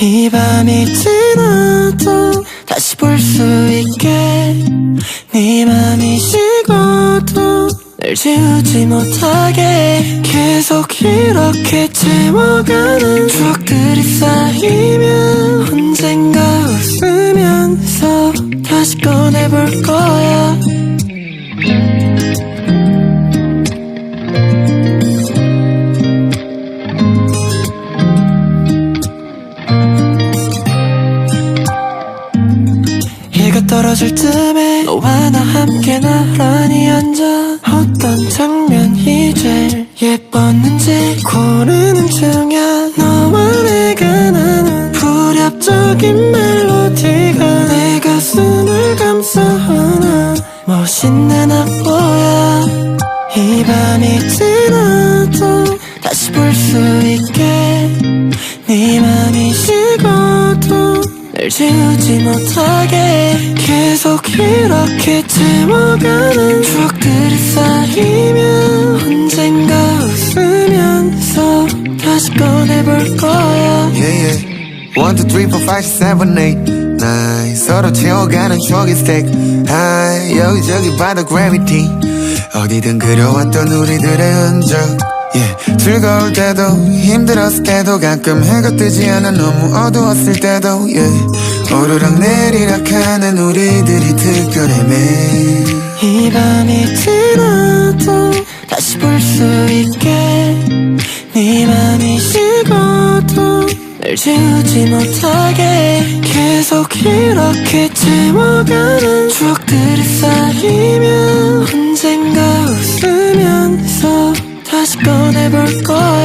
이 밤이 지나도 다시 볼 수 있게 네 맘이 식어도 널 지우지 못하게 계속 이렇게 채워가는 추억들이 쌓이면 언젠가 웃으면서 다시 꺼내볼 거 떨어질 쯤에 너와 나 함께 나란히 앉아. 어떤 장면이 제일 예뻤는지 고르는 중이야 너와 내가 나눈 불협적인 멜로디가 내 가슴을 감싸안아 멋있는 악보야. 이 밤이 지나도 다시 볼 수 있게 네 맘이 식어 도널 지우지 못하게 계속 이렇게 채워가는 추억들이 쌓이면 언젠가 웃으면서 다시 꺼내볼 거야 yeah, yeah. One, two, three, four, five, six, seven, eight, nine. 서로 채워가는 추억의 스택. High, 여기저기 봐도 gravity. 어디든 그려왔던 우리들의 흔적. 즐거울 때도 힘들었을 때도 가끔 해가 뜨지 않아 너무 어두웠을 때도 yeah. 오르락 내리락 하는 우리들이 특별해 매일 이 밤이 지나도 다시 볼 수 있게. 네 맘이 식어도 널 지우지 못하게. 계속 이렇게 채워가는 추억들이 쌓이면 언젠가 웃으 never call